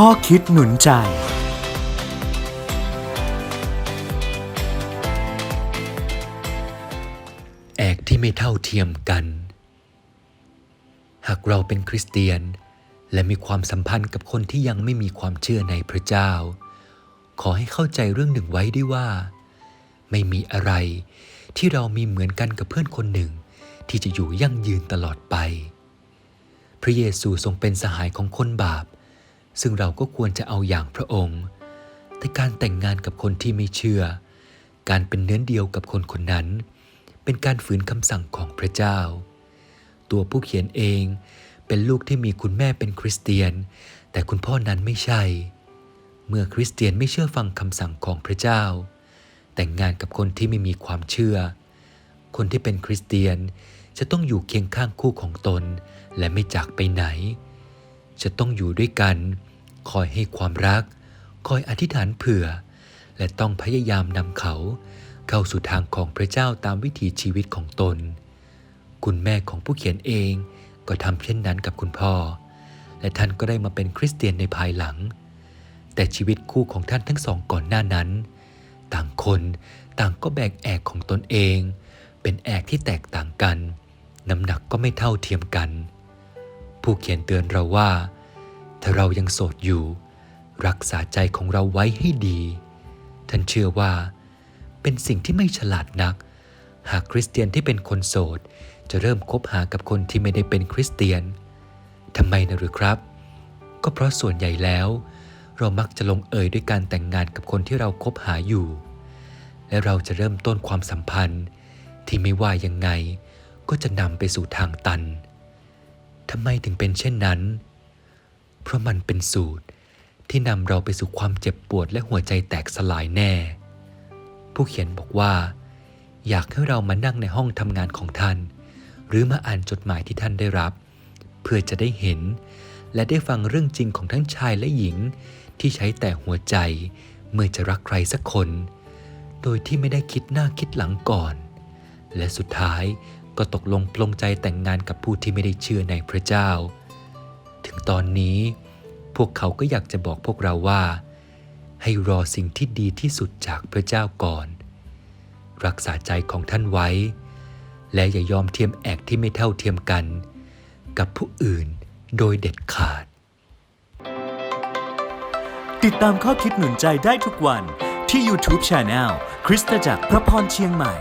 ข้อคิดหนุนใจ แอกที่ไม่เท่าเทียมกัน หากเราเป็นคริสเตียน และมีความสัมพันธ์กับคนที่ยังไม่มีความเชื่อในพระเจ้า ขอให้เข้าใจเรื่องหนึ่งไว้ด้วยว่า ไม่มีอะไรที่เรามีเหมือนกันกับเพื่อนคนหนึ่งที่จะอยู่ยั่งยืนตลอดไป พระเยซูทรงเป็นสหายของคนบาป ซึ่งเราก็ควรจะเอาอย่างพระองค์ แต่การแต่งงานกับคนที่ไม่เชื่อ การเป็นเนื้อเดียวกับคนคนนั้น เป็นการฝืนคำสั่งของพระเจ้า ตัวผู้เขียนเองเป็นลูกที่มีคุณแม่เป็นคริสเตียน แต่คุณพ่อนั้นไม่ใช่ เมื่อคริสเตียนไม่เชื่อฟังคำสั่งของพระเจ้า แต่งงานกับคนที่ไม่มีความเชื่อ คนที่เป็นคริสเตียนจะต้องอยู่เคียงข้างคู่ของตนและไม่จากไปไหน จะต้องอยู่ด้วยกัน คอยให้ความรัก คอยอธิษฐานเผื่อ และต้องพยายามนำเขา เข้าสู่ทางของพระเจ้าตามวิถีชีวิตของตน คุณแม่ของผู้เขียนเองก็ทำเช่นนั้นกับคุณพ่อ และท่านก็ได้มาเป็นคริสเตียนในภายหลัง แต่ชีวิตคู่ของท่านทั้งสองก่อนหน้านั้น ต่างคนต่างก็แบกแอกของตนเอง เป็นแอกที่แตกต่างกัน น้ำหนักก็ไม่เท่าเทียมกัน ผู้เขียนเตือนเราว่า ถ้าเรายังโสดอยู่ รักษาใจของเราไว้ให้ดี ท่านเชื่อว่า เป็นสิ่งที่ไม่ฉลาดนัก หากคริสเตียนที่เป็นคนโสด จะเริ่มคบหากับคนที่ไม่ได้เป็นคริสเตียนทำไมนะหรือครับ ก็เพราะส่วนใหญ่แล้ว เรามักจะลงเอยด้วยการแต่งงานกับคนที่เราคบหาอยู่ และเราจะเริ่มต้นความสัมพันธ์ที่ไม่ว่ายังไงก็จะนำไปสู่ทางตัน ทำไมถึงเป็นเช่นนั้น เพราะมันเป็นสูตรที่นำเราไปสู่ความเจ็บปวดและหัวใจแตกสลายแน่ ผู้เขียนบอกว่า อยากให้เรามานั่งในห้องทำงานของท่าน หรือมาอ่านจดหมายที่ท่านได้รับ เพื่อจะได้เห็น และได้ฟังเรื่องจริงของทั้งชายและหญิง ที่ใช้แต่หัวใจเมื่อจะรักใครสักคน โดยที่ไม่ได้คิดหน้าคิดหลังก่อน และสุดท้าย ก็ตกลงปลงใจแต่งงานกับผู้ที่ไม่ได้เชื่อในพระเจ้า ถึงตอนนี้พวกเขาก็อยากจะบอกพวกเราว่า ให้รอสิ่งที่ดีที่สุดจากพระเจ้าก่อน รักษาใจของท่านไว้ และอย่ายอมเทียมแอกที่ไม่เท่าเทียมกัน กับผู้อื่นโดยเด็ดขาด ติดตามข้อคิดหนุนใจได้ทุกวันที่ YouTube Channel คริสตจักรพระพรเชียงใหม่